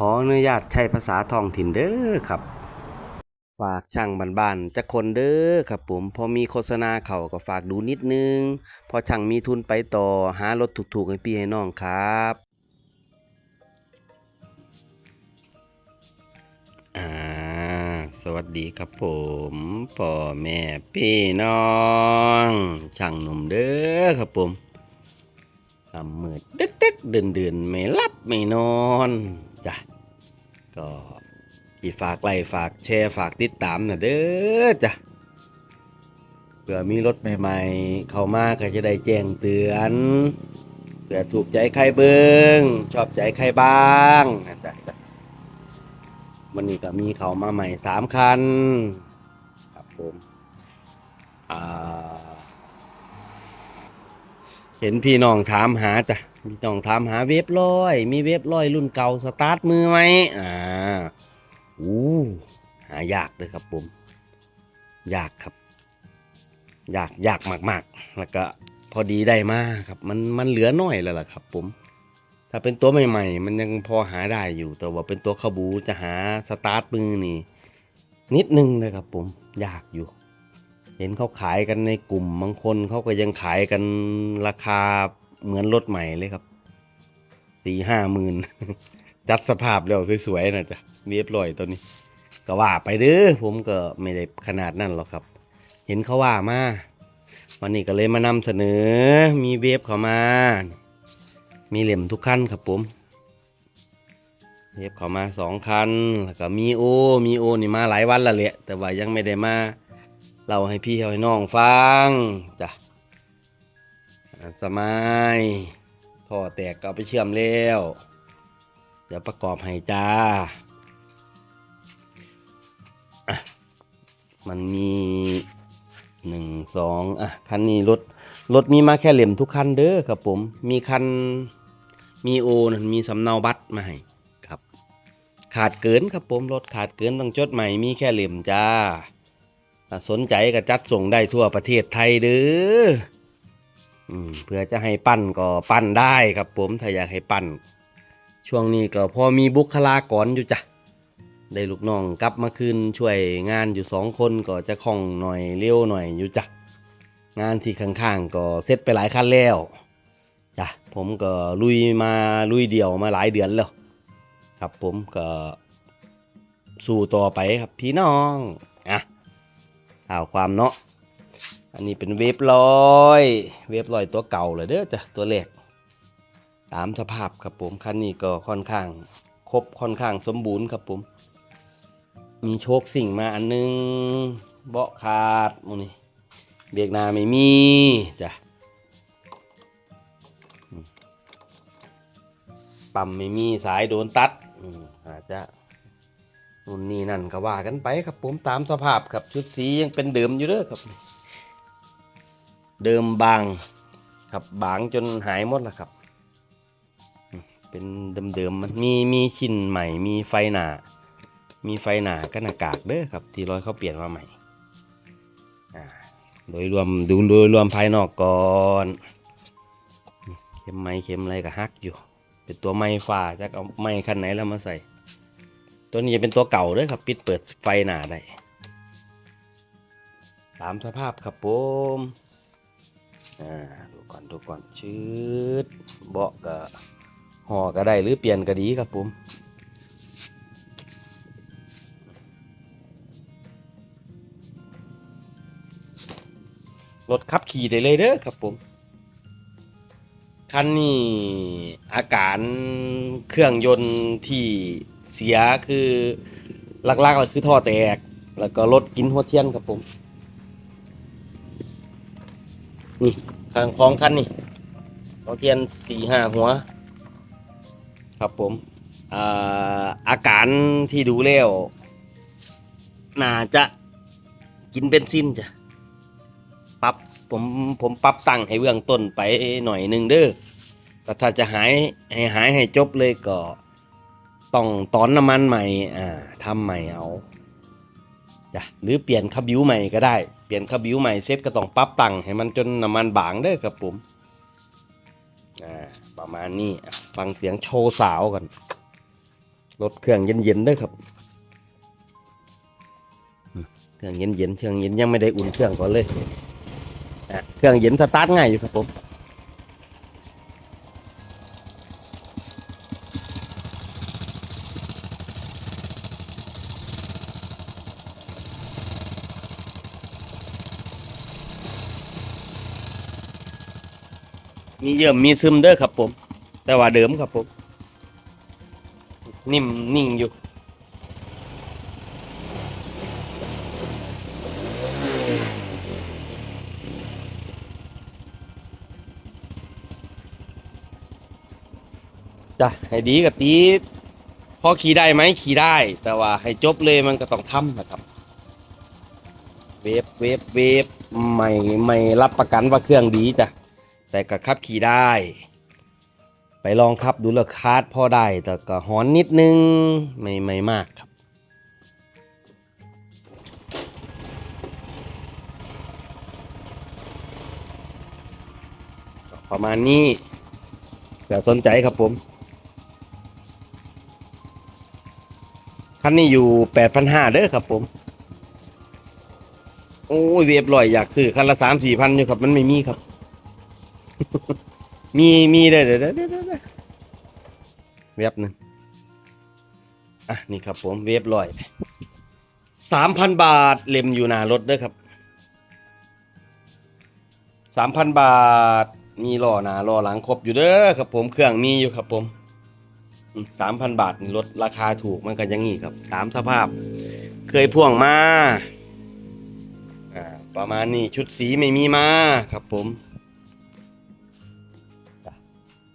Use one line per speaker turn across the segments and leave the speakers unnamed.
ขออนุญาตใช้ภาษาท้องถิ่นเด้อครับ ฝากช่างบ้านๆจะคนเด้อครับผม พอมีโฆษณาเขาก็ฝากดูนิดนึง พอช่างมีทุนไปต่อหารถถูกๆให้พี่ให้น้องครับอ่าสวัสดีครับผมพ่อแม่พี่น้องช่างหนุ่มเด้อครับผมทำมืดตึ๊ดตึ๊ดเดินเดินไม่รับไม่นอน จ้ะก็อีฝากไลค์ฝากแชร์ฝากติดตามนะเด้อจ้ะเผื่อมีรถใหม่ๆ เข้ามาก็จะได้แจ้งเตือนเผื่อถูกใจใครเบิงชอบใจใครบ้างนะจ๊ะจ้ะวันนี้ก็มีเขามาใหม่สามคัน ครับผมเห็นพี่น้องถามหาจ้ะ พี่น้องถามหาเว็บร้อย มีเว็บร้อยรุ่นเก่าสตาร์ทมือไหมอ่าอู้หายากเลยครับผมยากครับ ยากยากมากๆ แล้วก็พอดีได้มาครับ มันมันเหลือน้อยแล้วล่ะครับ ผม ถ้าเป็นตัวใหม่ ๆ มันยังพอหาได้อยู่ แต่ว่าเป็นตัวขบูจะหาสตาร์ทมือนี่ นิดนึงเลยครับผมยากอยู่ เห็นเขาขายกันในกลุ่มบางคนเขาก็ยังขายกันราคา เหมือนรถใหม่เลยครับ สี่ห้าหมื่นจัดสภาพแล้วสวยๆนะจ๊ะเรียบร้อยตัวนี้ ก็ว่าไปเด้อผมก็ไม่ได้ขนาดนั้นหรอกครับ เห็นเขาว่ามาวันนี้ก็เลยมานำเสนอมีเวฟเข้ามา มีเหลี่ยมทุกขั้นครับผมเย็บเข้ามาสองคันแล้วก็มีโอ มีโอนี่มาหลายวันละแหละแต่ว่ายังไม่ได้มาเล่าให้พี่ให้น้องฟังจ้ะ สมัยท่อแตกก็ไปเชื่อมแล้ว เดี๋ยวประกอบให้จ้า มันมีหนึ่งสองอะ คันนี้รถ รถมีมาแค่เหลี่ยมทุกคันเด้อครับผม มีคัน มีโอนะมีสำเนาบัตรมาให้ครับ ขาดเกินครับผม รถขาดเกินต้องจดใหม่ มีแค่เหลี่ยมจ้า สนใจก็จัดส่งได้ทั่วประเทศไทยเด้อ เพื่อจะให้ปั้นก็ปั้นได้ครับผมถ้าอยากให้ปั้น ช่วงนี้ก็พอมีบุคลากรอยู่จ้ะได้ลูกน้องกลับมาคืนช่วยงานอยู่สองคนก็จะคล่องหน่อยเร็วหน่อยอยู่จ้ะงานที่ข้างๆก็เสร็จไปหลายคันแล้วจ้ะผมก็ลุยมาลุยเดี่ยวมาหลายเดือนแล้วครับผมก็สู้ต่อไปครับพี่น้องอะข่าวความเนาะ อันนี้เป็นเวฟลอย เวฟลอยตัวเก่าเลยเด้อจ้ะตัวเล็กตามสภาพครับผมคันนี้ก็ค่อนข้างครบค่อนข้างสมบูรณ์ครับผม มีโชคสิ่งมาอันนึงเบาะขาดมูนี่เบรกหน้าไม่มีจ้ะปั๊มไม่มีสายโดนตัดอืมอาจจะนู่นนี่นั่นก็ว่ากันไปครับผมตามสภาพครับชุดสียังเป็นเดิมอยู่เด้อครับ เดิมบางครับบางจนหายหมดแล้วครับ เป็นเดิมๆมันมีมีชิ้นใหม่ มีไฟหนา มีไฟหนากันอากาศเด้อครับ ที่ร้อยเขาเปลี่ยนมาใหม่โดยรวมดูโดยรวมภายนอกก่อนเข็มไม้เข็มอะไรก็ฮักอยู่ เป็นตัวไม้ฟ้าจะเอาไม้คันไหนแล้วมาใส่ ตัวนี้จะเป็นตัวเก่าด้วยครับ ปิดเปิดไฟหนาได้ตามสภาพครับผม อ่าดูก่อนดูก่อนชืดเบาะก็ห่อก็ได้หรือเปลี่ยนก็ดีครับผมรถขับขี่ได้เลยเด้อครับผมคันนี้อาการเครื่องยนต์ที่เสียคือหลักๆก็คือท่อแตก แล้วก็รถกินหัวเทียนครับผมนี่ ข้างของคันนี่หัวเทียนสี่ห้าหัว ครับผมอ่าอาการที่ดูแล้วน่าจะกินเบนซินจ้ะปับผมผมปรับตั้งให้เบื้องต้นไปหน่อยหนึ่งเด้อแต่ถ้าจะหายให้หายให้จบเลยก็ต้องตอนน้ำมันใหม่อ่าทำใหม่เอา จ้ะหรือเปลี่ยนคาบิวใหม่ก็ได้ เปลี่ยนคาบิวใหม่เซ็ตก็ต้องปรับตั้งให้มันจนน้ำมันบางเด้อครับผมอ่าประมาณนี้ฟังเสียงโชว์สาวกันรถเครื่องเย็นๆด้วยครับเครื่องเย็นๆเครื่องเย็นยังไม่ได้อุ่นเครื่องก่อนเลยเครื่องเย็นสตาร์ทง่ายอยู่ครับผม มีเยิ่มมีซึมเด้อครับผม แต่ว่าเดิมครับผม นิ่มนิ่งอยู่จ้ะให้ดีกับตีพอขี่ได้ไหมขี่ได้ แต่ว่าให้จบเลยมันก็ต้องทำนะครับ เวฟเวฟเวฟไม่ไม่รับประกันว่าเครื่องดีจ้ะ แต่ก็ขับขี่ได้ ไปลองขับดูแล้วคาดพอได้ แต่ก็หอนนิดนึง ไม่ไม่มากครับ ประมาณนี้เดี๋ยวสนใจครับผมคันนี้อยู่แปดพันห้าเด้อครับผม โอ้ยเวียบลอยอยากซื้อคันละสามสี่พันอยู่ครับ มันไม่มีครับ มีมีเด้อเด้อเด้อเด้อเด้อเว็บหนึ่งอะนี่ครับผมเว็บลอยสามพันบาทเล่มอยู่หน้ารถเด้อครับสามพันบาท มีล้อหน้าล้อหลังครบอยู่เด้อครับผมเครื่องมีอยู่ครับผมสามพันบาทนี่รถราคาถูกมันก็อยังงี้ครับตามสภาพ เคยพ่วงมาอ่าประมาณนี้ชุดสีไม่มีมาครับผม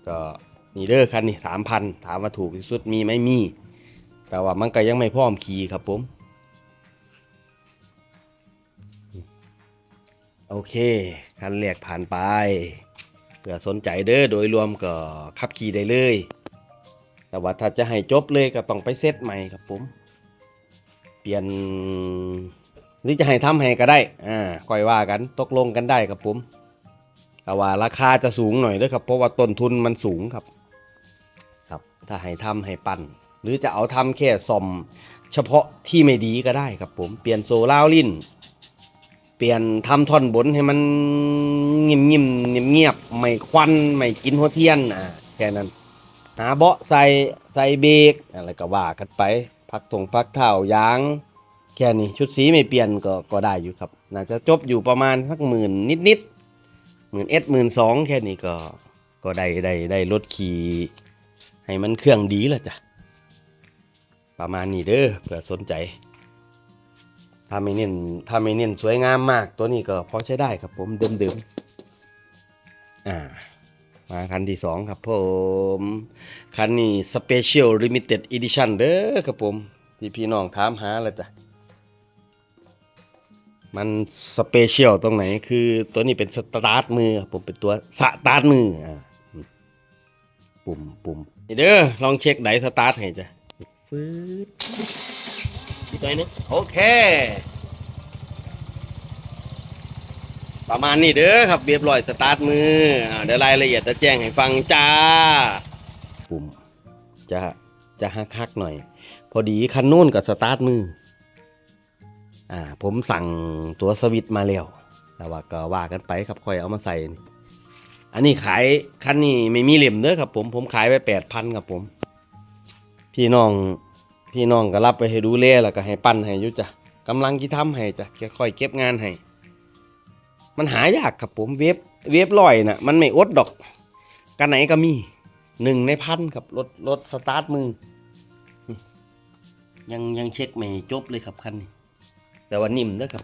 ก็นี่เด้อคันนี่สามพันถามว่าถูกที่สุดมีไหมมี แต่ว่ามันก็ยังไม่พร้อมขี่ครับผม โอเค คันแรกผ่านไปเผื่อสนใจเด้อโดยรวมก็ขับขี่ได้เลย แต่ว่าถ้าจะให้จบเลยก็ต้องไปเซตใหม่ครับผม เปลี่ยนหรือจะให้ทำให้ก็ได้อ่าค่อยว่ากันตกลงกันได้ครับผม แต่ว่าราคาจะสูงหน่อยด้วยครับเพราะว่าต้นทุนมันสูงครับครับถ้าให้ทำให้ปั้นหรือจะเอาทำแค่ซ่อมเฉพาะที่ไม่ดีก็ได้ครับผมเปลี่ยนโซลาวลินเปลี่ยนทำท่อนบนให้มันเงียบเงียบเงียบเงียบๆไม่ควันไม่กินหัวเทียนอ่าแค่นั้นหาเบาะใส่ใส่เบรกอะไรก็ว่ากันไปพักถงพักเท้ายางแค่นี้ชุดสีไม่เปลี่ยนก็ก็ได้อยู่ครับน่าจะจบอยู่ประมาณสักหมื่นนิดๆ หมื่นเอสหมื่นสองแค่นี้ก็ก็ได้ได้ได้รถขี่ให้มันเครื่องดีแล้วจ้ะ ประมาณนี้เด้อเผื่อสนใจ ถ้าไม่เน้นถ้าไม่เน้นสวยงามมากตัวนี้ก็พอใช้ได้ครับผมเดิมๆอ่ามาคันที่สองครับผม คันนี้ Special Limited Edition เด้อครับผม ที่พี่น้องถามหาแล้วจ้ะ มันสเปเชียลตรงไหนคือตัวนี้เป็นสตาร์ทมือผมเป็นตัวสตาร์ทมืออ่าปุ่มปุ่มเด้อลองเช็คไดสตาร์ทให้จ้ะฟืดอีกหน่อยนึงโอเค ประมาณนี้เด้อครับเรียบร้อยสตาร์ทมือเดี๋ยวรายละเอียดจะแจ้งให้ฟังจ้า ปุ่มจะจะฮักๆหน่อย พอดีคันนู้นกับสตาร์ทมือ อ่าผมสั่งตัวสวิตมาแล้วแต่ว่าก็ว่ากันไปครับค่อยเอามาใส่ อันนี้ขายคันนี้ไม่มีเหลี่ยมเด้อครับ ผมผมขายไปแปดพันครับผม พี่น้องพี่น้องก็รับไปให้ดูแลแล้วก็ให้ปั้นให้ยุจ้ะกำลังที่ทำให้จ้ะค่อยเก็บงานให้ มันหายากครับผมเว็บเว็บลอยน่ะ มันไม่อดดอก กันไหนก็มีหนึ่งในพันครับรถรถสตาร์ทมือ ยังยังเช็คไม่จบเลยครับคันนี้ แต่ว่านิ่มเด้อครับ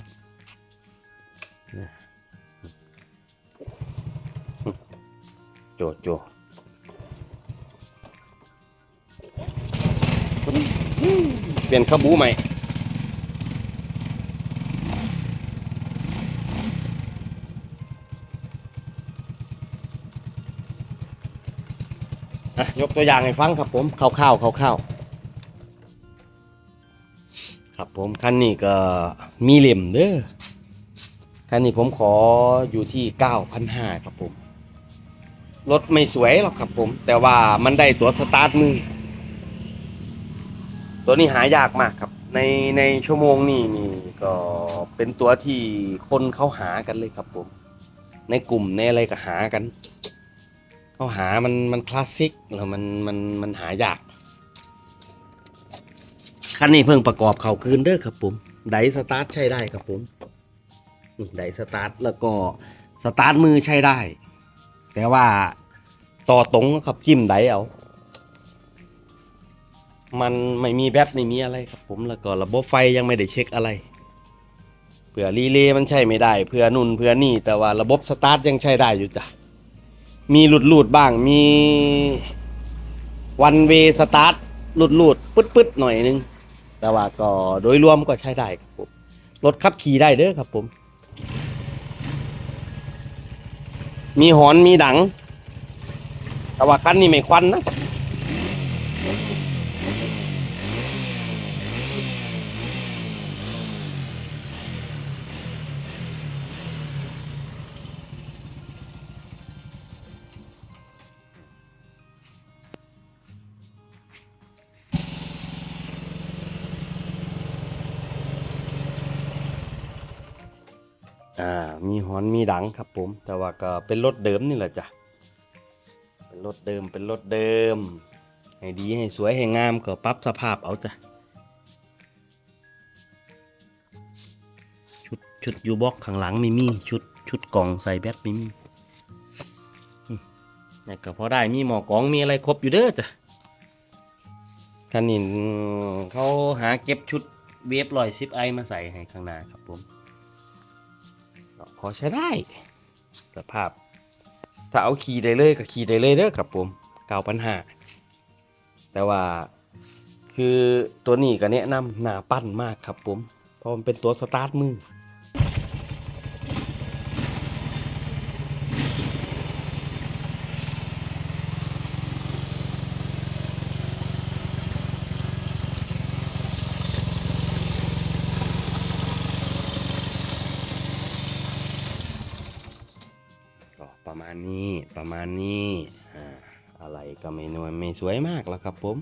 โจโจเปลี่ยนขบูใหม่อะยกตัวอย่างให้ฟังครับผมคร่าวๆคร่าวๆ ผมคันนี้ก็มีเหลี่ยมเด้อคันนี้ผมขออยู่ที่9,500ครับผม รถไม่สวยหรอกครับผม แต่ว่ามันได้ตัวสตาร์ทมือ ตัวนี้หายากมากครับ ในในชั่วโมงนี้นี่ก็เป็นตัวที่คนเขาหากันเลยครับผม ในกลุ่มในอะไรก็หากัน เขาหามันมันคลาสสิกแล้วมันมันมันหายาก คันนี้เพิ่งประกอบเข่าคืนเด้อครับผมไดสตาร์ทใช้ได้ครับผมไดสตาร์ทแล้วก็สตาร์ทมือใช้ได้ แต่ว่าต่อตรงครับจิ้มไดเอา มันไม่มีแบตไม่มีอะไรครับผมแล้วก็ระบบไฟยังไม่ได้เช็คอะไรเผื่อรีเลย์มันใช้ไม่ได้เผื่อนุ่นเผื่อนี่ แต่ว่าระบบสตาร์ทยังใช้ได้อยู่จ้ะมีหลุดหลุดบ้างมีวันเวสตาร์ทหลุดหลุดปึ๊ดปึ๊ดหน่อยนึง แต่ว่าก็โดยรวมก็ใช้ได้ครับผมรถขับขี่ได้เด้อครับผม มีหอนมีดัง แต่ว่าคันนี้ไม่ควันนะ อ่ามีหอนมีดังครับผม แต่ว่าก็เป็นรถเดิมนี่แหละจ้ะเป็นรถเดิมเป็นรถเดิมให้ดีให้สวยให้งามก็ปรับสภาพเอาจ้ะชุดชุดยูบ็อกข้างหลังไม่มีชุดชุดกล่องใส่แบตไม่มีนี่ก็พอได้มีหมอกองมีอะไรครบอยู่เด้อจ้ะคันนี้เขาหาเก็บชุดเวฟลอยซิปไอมาใส่ให้ข้างหน้าครับผม พอใช้ได้สภาพ ถ้าเอาขี่ได้เลยก็ขี่ได้เลยเด้อครับผมเก่าปัญหา แต่ว่าคือตัวนี้ก็แนะนำหนาปั้นมากครับผม เพราะมันเป็นตัวสตาร์ทมือ สวยมากแล้วครับผม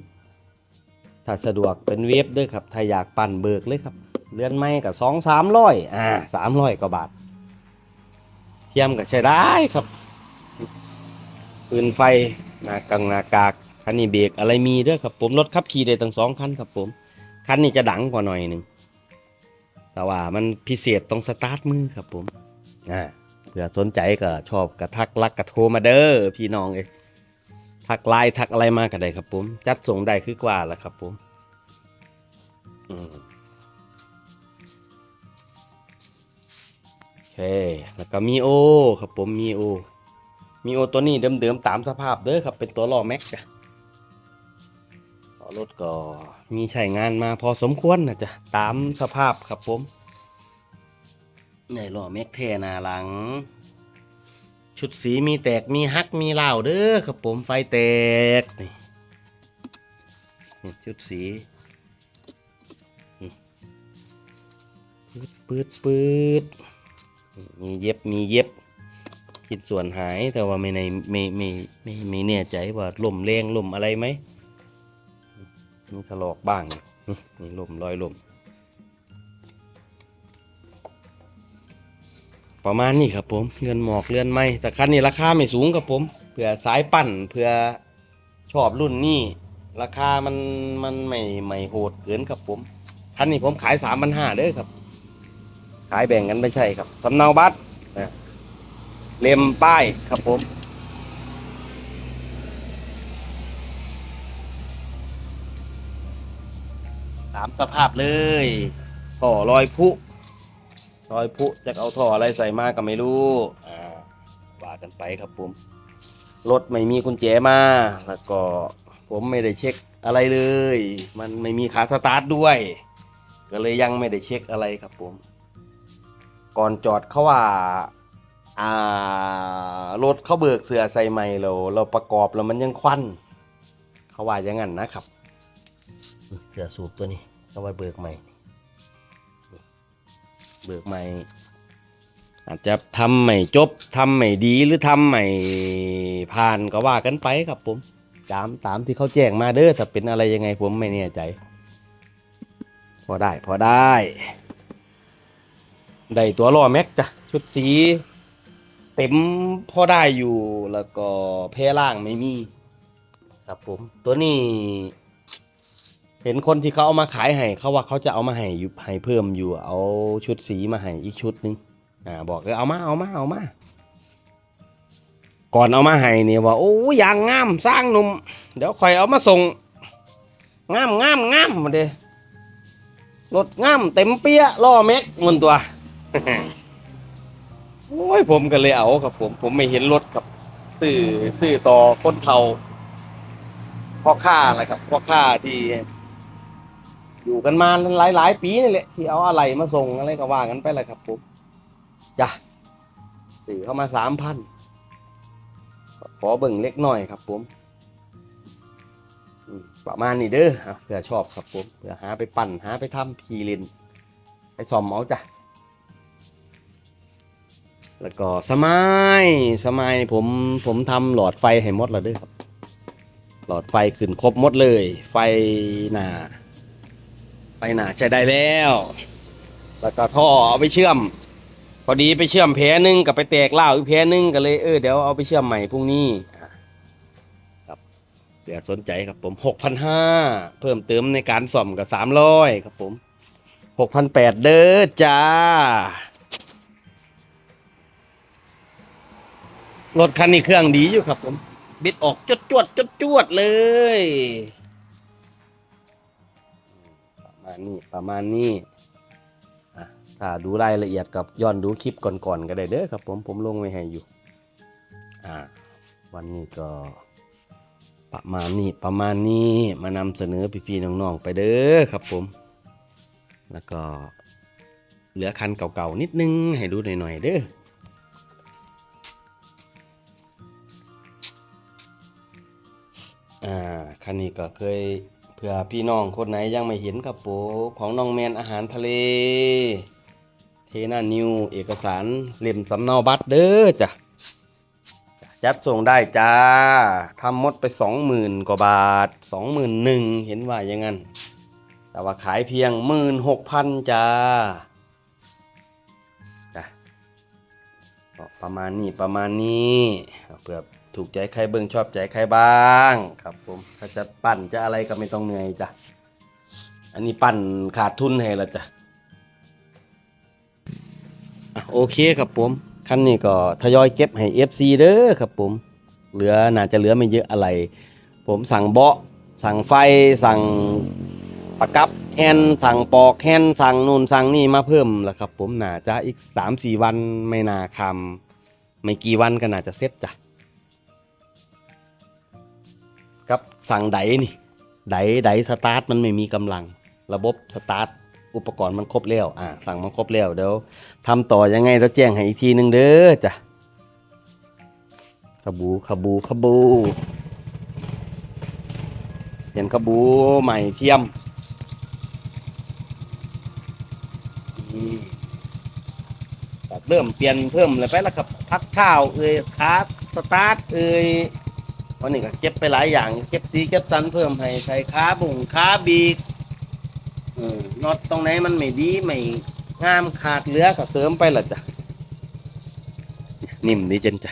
ถ้าสะดวกเป็นเวฟด้วยครับ ถ้าอยากปั่นเบิกเลยครับเรือนไม้กับสองสามร้อยอ่าสามร้อยกว่าบาท เทียมก็ใช้ได้ครับปืนไฟหนากังหนากากคันนี้เบรกอะไรมีด้วยครับผมรถขับขี่ได้ตั้งสองคันครับผมคันนี้จะดังกว่าหน่อยหนึ่งแต่ว่ามันพิเศษตรงสตาร์ทมือครับผมอ่าเผื่อสนใจก็ชอบกระทักรักกระโทรมาเด้อพี่น้องเอ้ ทักไลน์ทักอะไรมาก็ได้ครับผม จัดส่งได้คือกว่าละครับผมอืมโอเค แล้วก็มีโอครับผมมีโอมีโอตัวนี้เดิมๆตามสภาพเด้อครับ เป็นตัวล้อแม็กจ้ะรถก็มีใช้งานมาพอสมควรนะจ๊ะตามสภาพครับผมในล้อแม็กเทนาหลัง ชุดสีมีแตกมีฮักมีเหล่าเด้อครับผมไฟแตกนี่ชุดสีปืดปืดปืดมีเย็บมีเย็บคิดส่วนหายแต่ว่าไม่ในไม่ไม่ไม่ไม่แน่ใจว่าล่มแรงล่มอะไรไหมมีถลอกบ้างนี่นี่ล่มรอยล่ม ประมาณนี้ครับผมเรือนหมอกเรือนไม้แต่คันนี้ราคาไม่สูงครับผมเผื่อสายปั่นเผื่อชอบรุ่นนี้ราคามันมันไม่ไม่โหดเกินครับผมคันนี้ผมขายสามพันห้าเด้อครับ ขายแบ่งกันไม่ใช่ครับสำเนาบัตรเล่มป้ายครับผมตามสภาพเลยท่อรอยพุ ซอยพุจะเอาท่ออะไรใส่มาก็ไม่รู้อ่าว่ากันไปครับผมรถไม่มีกุญแจมา แล้วก็ผมไม่ได้เช็คอะไรเลย มันไม่มีขาสตาร์ทด้วย ก็เลยยังไม่ได้เช็คอะไรครับผม ก่อนจอดเขาว่าอ่ารถเขาเบิกเสือใส่ใหม่เราเราประกอบแล้วมันยังควันเขาว่าอย่างนั้นนะครับ เสือสูบตัวนี้เอาไว้เบิกใหม่ เบิกใหม่ อาจจะทำใหม่จบทำใหม่ดีหรือทำใหม่ผ่านก็ว่ากันไปครับผม ตามตามที่เขาแจ้งมาเด้อถ้าเป็นอะไรยังไงผมไม่แน่ใจ พอได้พอได้ ได้ตัวล้อแม็กจ้ะชุดสีเต็มพอได้อยู่แล้วก็เพล่างไม่มี ครับผม ตัวนี้ เห็นคนที่เขาเอามาขายให้เขาว่าเขาจะเอามาให้อยู่ให้เพิ่มอยู่เอาชุดสีมาให้อีกชุดนึงอ่าบอกเลยเอามาเอามาเอามา ก่อนเอามาให้เนี่ยว่าโอ้ยางงามสร้างหนุ่มเดี๋ยวคอยเอามาส่งงามงามงามมาเด้รถงามเต็มเปี้ยล้อแม็กมุนตัวโอ้ยผมก็เลยเอาครับผมผมไม่เห็นรถครับซื้อซื้อต่อคนเทาพ่อค้าอะไรครับพ่อค้าที่ อยู่กันมาหลายหลายปีนี่แหละที่เอาอะไรมาส่งอะไรก็ว่ากันไปแหละครับผมจ้ะซื้อเข้ามาสามพันขอเบิ่งเล็กหน่อยครับผมประมาณนี้เด้อเผื่อชอบครับผมเผื่อหาไปปั่นหาไปทำพีเลนไปซ่อมเอาจ้ะแล้วก็สมัยสมัยผมผมทำหลอดไฟให้หมดแล้วเด้วยครับ หลอดไฟขึ้นครบหมดเลย ไฟหนา หนาใช้ได้แล้ว แล้วก็ท่อเอาไปเชื่อม พอดีไปเชื่อมแผลหนึงกับไปแตกเล้าอีกแผลหนึงก็เลยเออเดี๋ยวเอาไปเชื่อมใหม่พรุ่งนี้ครับเดี๋ยวสนใจครับผมหกพันห้าเพิ่มเติมในการซ่อมกับสามร้อยครับผมหกพันแปดเด้อจ้ารถคันนี้เครื่องดีอยู่ครับผม บิดออกจวดจวดจวดจวดเลย ณนี้ประมาณนี้ถ้าดูรายละเอียดกับย้อนดูคลิปก่อนๆก็ได้เด้อครับผมผมลงไว้ให้อยู่วันนี้ก็ประมาณนี้ประมาณนี้มานำเสนอพี่ๆน้องๆไปเด้อครับผม แล้วก็เหลือคันเก่าๆนิดนึงให้ดูหน่อยๆเด้ออ่าคันนี้ก็เคย เผื่อพี่น้องคนไหนยังไม่เห็นกับโปของน้องแมนอาหารทะเล เทน่านิวเอกสารเล่มสำเนาบัตรเด้อจ้ะจัดส่งได้จ้าทำมดไปสองหมื่นกว่าบาทสองหมื่นหนึ่งเห็นว่าอย่างนั้น แต่ว่าขายเพียงหมื่นหกพันจ้าจ้ะประมาณนี้ประมาณนี้เผื่อ ถูกใจใครเบิ่งชอบใจใครบ้างครับผมถ้าจะปั่นจะอะไรก็ไม่ต้องเหนื่อยจ้ะอันนี้ปั่นขาดทุนให้และจ้ะโอเคครับผมคันนี้ก็ทยอยเก็บให้ FC เด้อครับผมเหลือน่าจะเหลือไม่เยอะอะไร ผมสั่งเบาะสั่งไฟสั่งประกับแฮนสั่งปอกแฮนสั่งนู่นสั่งนี่มาเพิ่มแล้วครับผมน่าจะอีก 3-4 วันไม่น่าคำไม่กี่วันก็น่าจะเสร็จจ้ะ สั่งไดนี่ไดไดสตาร์ทมันไม่มีกำลัง ระบบสตาร์ทอุปกรณ์มันครบแล้วอ่าสั่งมันครบแล้วเดี๋ยวทำต่อยังไงเราแจ้งให้อีกทีหนึ่งเด้อจ้ะขบูขบูขบูเปลี่ยนขบูใหม่เทียมเริ่มเปลี่ยนเพิ่มเลยไปแล้วครับพักข้าวเอ่ยคาสตาร์ทเอ่ย วันนี้ก็เก็บไปหลายอย่าง เก็บสีเก็บสันเพิ่มให้ใส่ขาบุ่งขาบีกน็อตตรงไหนมันไม่ดีไม่งามขาดเหลือก็เสริมไปละจ้ะนิ่มดีจังจ้ะ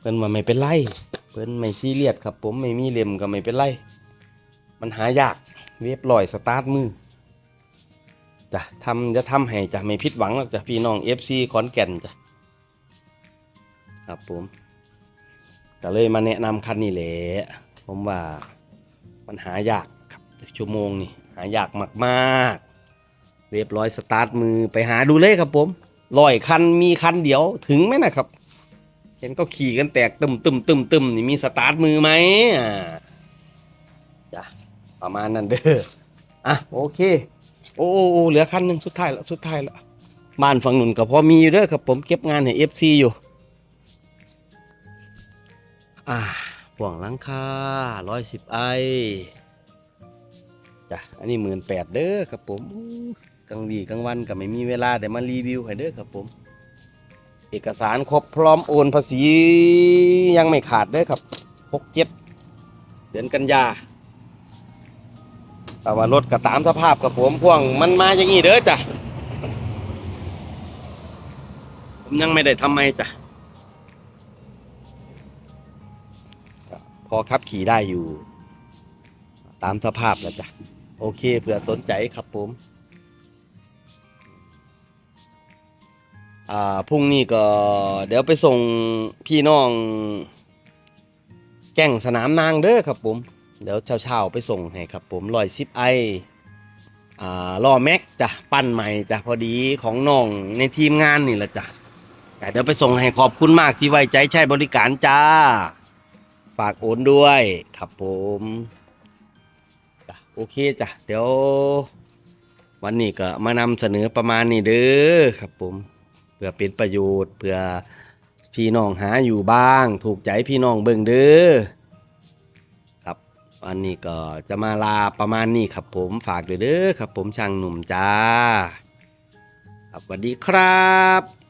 เพิ่นว่าไม่เป็นไรเพิ่นไม่ซีเรียสครับ ผมไม่มีเล่มก็ไม่เป็นไรมันหายากเรียบร้อยสตาร์ทมือจ้ะทำจะทำให้จ้ะไม่ผิดหวังหรอกจ้ะพี่น้อง FC ขอนแก่นจ้ะครับผม ก็เลยมาแนะนำคันนี้แหละผมว่ามันหายากครับชั่วโมงนี่หายากมากๆ เรียบร้อยสตาร์ทมือไปหาดูเลยครับผมร้อยคันมีคันเดียวถึงไหมนะครับ เห็นก็ขี่กันแตกตึมตึมตึมตึมนี่มีสตาร์ทมือไหมอ่าจ้ะประมาณนั้นเด้ออะโอเค โอ้โอ้โอ้เหลือคันหนึ่งสุดท้ายละสุดท้ายละบ้านฝั่งนุ่นก็พอมีอยู่เด้อครับผมเก็บงานให้เอฟซีอยู่ อ่าห่วงลังคาร้อยสิบไอจ้ะอันนี้หมื่นแปดเด้อครับผมกลางวีกลางวันก็ไม่มีเวลาแต่มารีวิวให้เด้อครับผม เอกสารครบพร้อมโอนภาษียังไม่ขาดเด้อครับหกเจ็ดเดือนกันยาแต่ว่ารถก็ตามสภาพกับผมพ่วงมันมาอย่างนี้เด้อจ้ะ ผมยังไม่ได้ทำไมจ้ะ อขับขี่ได้อยู่ ตามสภาพแล้วจ้ะ โอเคเผื่อสนใจครับผมอ่าพรุ่งนี้ก็เดี๋ยวไปส่งพี่น้องแก่งสนามนางเด้อครับผม เดี๋ยวเช้าๆไปส่งให้ครับผมรอยซิปไออ่าล่อแม็กจ้ะปั้นใหม่จ้ะพอดีของน้องในทีมงานนี่แหละจ้ะแต่เดี๋ยวไปส่งให้ขอบคุณมากที่ไว้ใจใช้บริการจ้า ฝากโอนด้วยครับผมจ้ะโอเคจ้ะเดี๋ยว วันนี้ก็มานำเสนอประมาณนี้เด้อครับผมเพื่อเป็นประโยชน์เพื่อพี่น้องหาอยู่บ้าง ถูกใจพี่น้องเบิ่งเด้อครับวันนี้ก็จะมาลาประมาณนี้ครับผมฝากด้วยเด้อครับผมช่างหนุ่มจ้า ครับสวัสดีครับ